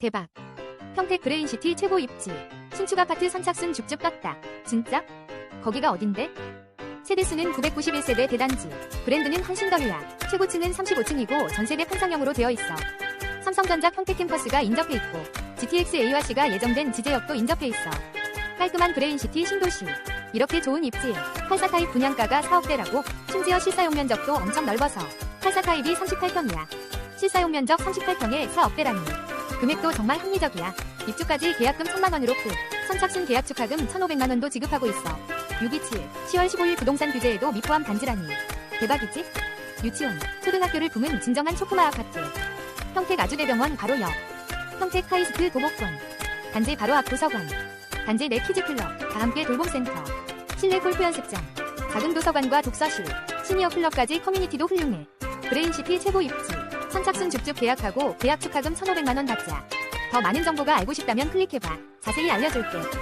대박. 평택 브레인시티 최고 입지. 신축 아파트 선착순 쭉쭉 떴다. 진짜? 거기가 어딘데? 세대수는 991세대 대단지. 브랜드는 헌신더유야. 최고층은 35층이고 전세대 판상형으로 되어 있어. 삼성전자 평택 캠퍼스가 인접해 있고 GTX A와C가 예정된 지제역도 인접해 있어. 깔끔한 브레인시티 신도시. 이렇게 좋은 입지에 84타입 분양가가 4억대라고 심지어 실사용 면적도 엄청 넓어서 84타입이 38평이야. 실사용 면적 38평에 4억대라니. 금액도 정말 합리적이야. 입주까지 계약금 1천만 원으로 끝. 선착순 계약 축하금 1,500만 원도 지급하고 있어. 627, 10월 15일 부동산 규제에도 미포함 단지라니. 대박이지? 유치원, 초등학교를 품은 진정한 초코마 아파트. 평택 아주대병원 바로 옆. 평택 카이스트 도곡권. 단지 바로 앞 도서관. 단지 내 키즈클럽, 다 함께 돌봄센터. 실내 골프 연습장. 작은 도서관과 독서실. 시니어 클럽까지 커뮤니티도 훌륭해. 브레인시티 최고 입지. 선착순 줍줍 계약하고 계약 축하금 1,500만 원 받자. 더 많은 정보가 알고 싶다면 클릭해봐. 자세히 알려줄게.